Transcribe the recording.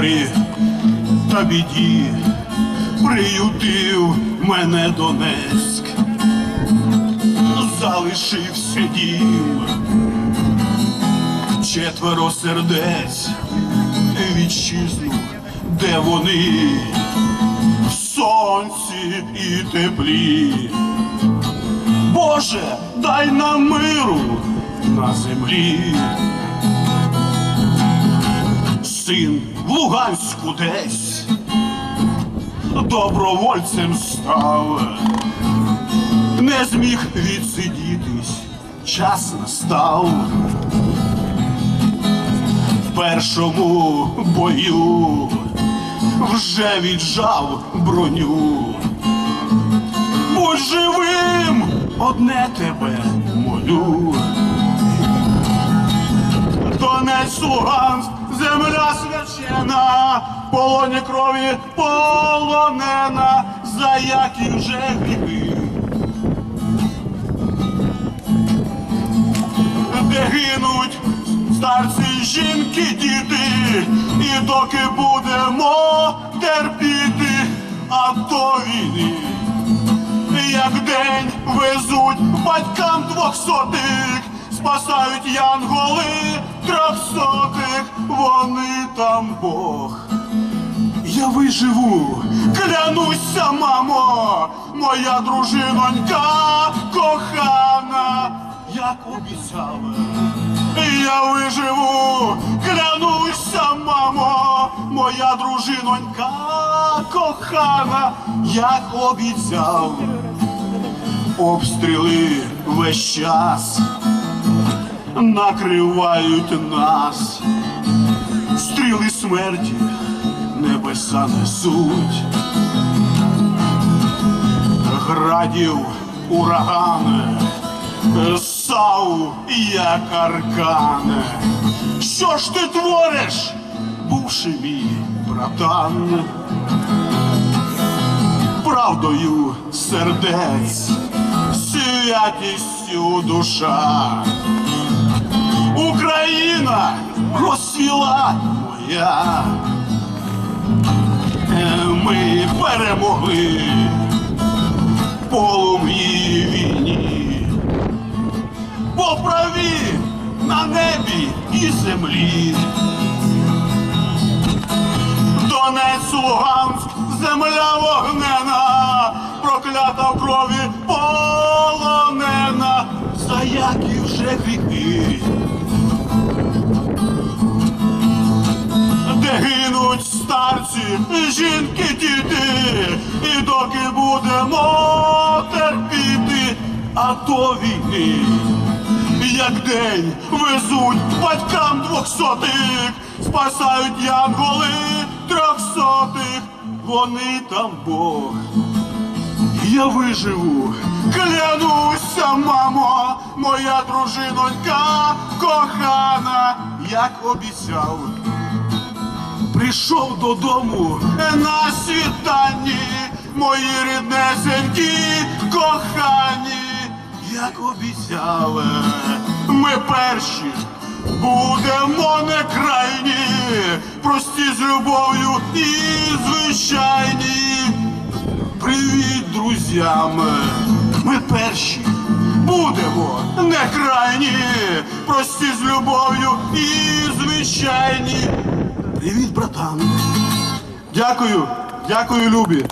горі та біді приютив мене Донецьк, залишився дім, четверо сердець вітчизну, де вони в сонці і теплі. Боже, дай нам миру на землі. Син в Луганську десь добровольцем став, не зміг відсидітись, час настав. В першому бою вже віджав броню. Будь живим, одне тебе молю. Донець, Луганськ, земля свячена, полоні крові полонена, за які вже гріхи. Де гинуть старці, жінки, діти, і доки будемо терпіти, а до війни як день везуть батькам двохсотих, спасають янголи трьохсотих, вони там Бог. Я виживу, клянуся, мамо, моя дружинонька кохана, як обіцяла. Я виживу, клянуся, мамо, моя дружинонька кохана, як обіцяв. Обстріли весь час накривають нас, стріли смерті небеса несуть, градів урагани, сау як аркани. Що ж ти твориш, бувши мій братан? правдою сердець, святістю душа. Україна розсвіла моя. Е, Ми перемогли в полум'ї війні, по праві на небі і землі. Донець, Луганськ, земля вогнена, проклята в крові полонена, за які вже гріхи. Де гинуть старці, жінки, діти, і доки будемо терпіти, а до війни як день везуть батькам двохсотих, спасають янголи трьохсотих, вони там Бог. Я виживу, клянуся, мамо, моя дружинонька кохана, як обіцяв. Прийшов додому на світанні, мої ріднесенькі кохані, як обіцяли, ми перші будемо не крайні, прості з любов'ю і звичайні. Привіт, друзям! Ми перші будемо не крайні, прості з любов'ю і звичайні. Привіт, братан. Дякую, дякую, Любі.